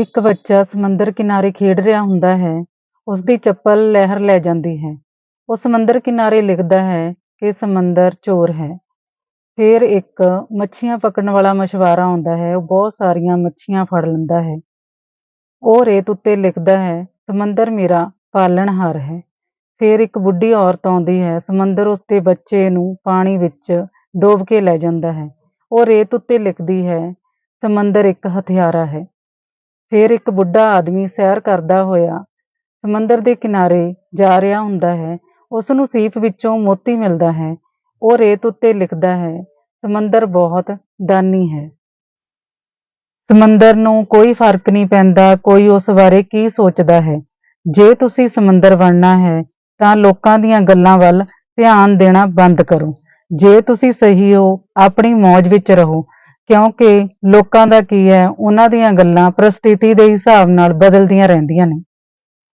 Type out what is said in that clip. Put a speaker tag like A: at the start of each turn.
A: ਇੱਕ ਬੱਚਾ ਸਮੁੰਦਰ ਕਿਨਾਰੇ ਖੇਡ ਰਿਹਾ ਹੁੰਦਾ ਹੈ ਉਸ ਦੀ ਚੱਪਲ ਲਹਿਰ ਲੈ ਜਾਂਦੀ ਹੈ। ਉਹ ਸਮੁੰਦਰ ਕਿਨਾਰੇ ਲਿਖਦਾ ਹੈ ਕਿ ਸਮੁੰਦਰ ਚੋਰ ਹੈ। ਫਿਰ ਇੱਕ ਮੱਛੀਆਂ ਪਕੜਨ ਵਾਲਾ ਮਛਵਾਰਾ ਆਉਂਦਾ ਹੈ, ਉਹ ਬਹੁਤ ਸਾਰੀਆਂ ਮੱਛੀਆਂ ਫੜ ਲੈਂਦਾ ਹੈ। ਉਹ ਰੇਤ ਉੱਤੇ ਲਿਖਦਾ ਹੈ, ਸਮੁੰਦਰ ਮੇਰਾ ਪਾਲਣਹਾਰ ਹੈ। ਫਿਰ ਇੱਕ ਬੁੱਢੀ ਔਰਤ ਆਉਂਦੀ ਹੈ, ਸਮੁੰਦਰ ਉਸਦੇ ਬੱਚੇ ਨੂੰ ਪਾਣੀ ਵਿੱਚ ਡੋਬ ਕੇ ਲੈ ਜਾਂਦਾ ਹੈ। ਉਹ ਰੇਤ ਉੱਤੇ ਲਿਖਦੀ ਹੈ, ਸਮੁੰਦਰ ਇੱਕ ਹਥਿਆਰਾ ਹੈ। ਫਿਰ ਇੱਕ ਬੁੱਢਾ ਆਦਮੀ ਸੈਰ ਕਰਦਾ ਹੋਇਆ ਸਮੁੰਦਰ ਦੇ ਕਿਨਾਰੇ ਜਾ ਰਿਹਾ ਹੁੰਦਾ ਹੈ। ਉਸ ਨੂੰ ਸੀਪ ਵਿੱਚੋਂ ਮੋਤੀ ਮਿਲਦਾ ਹੈ। ਉਹ ਰੇਤ ਉੱਤੇ ਲਿਖਦਾ ਹੈ, ਸਮੁੰਦਰ ਬਹੁਤ ਦਾਨੀ ਹੈ। ਸਮੁੰਦਰ ਨੂੰ ਕੋਈ ਫ਼ਰਕ ਨਹੀਂ ਪੈਂਦਾ, ਕੋਈ ਉਸ ਬਾਰੇ ਕੀ ਸੋਚਦਾ ਹੈ। ਜੇ ਤੁਸੀਂ ਸਮੁੰਦਰ ਬਣਨਾ ਹੈ, ਤਾਂ ਲੋਕਾਂ ਦੀਆਂ ਗੱਲਾਂ ਵੱਲ ਧਿਆਨ ਦੇਣਾ ਬੰਦ ਕਰੋ। ਜੇ ਤੁਸੀਂ ਸਹੀ ਹੋ, ਆਪਣੀ ਮੌਜ ਵਿੱਚ ਰਹੋ। ਕਿਉਂਕਿ ਲੋਕਾਂ ਦਾ ਕੀ ਹੈ, ਉਹਨਾਂ ਦੀਆਂ ਗੱਲਾਂ ਪ੍ਰਸਥਿਤੀ ਦੇ ਹਿਸਾਬ ਨਾਲ ਬਦਲਦੀਆਂ ਰਹਿੰਦੀਆਂ ਨੇ।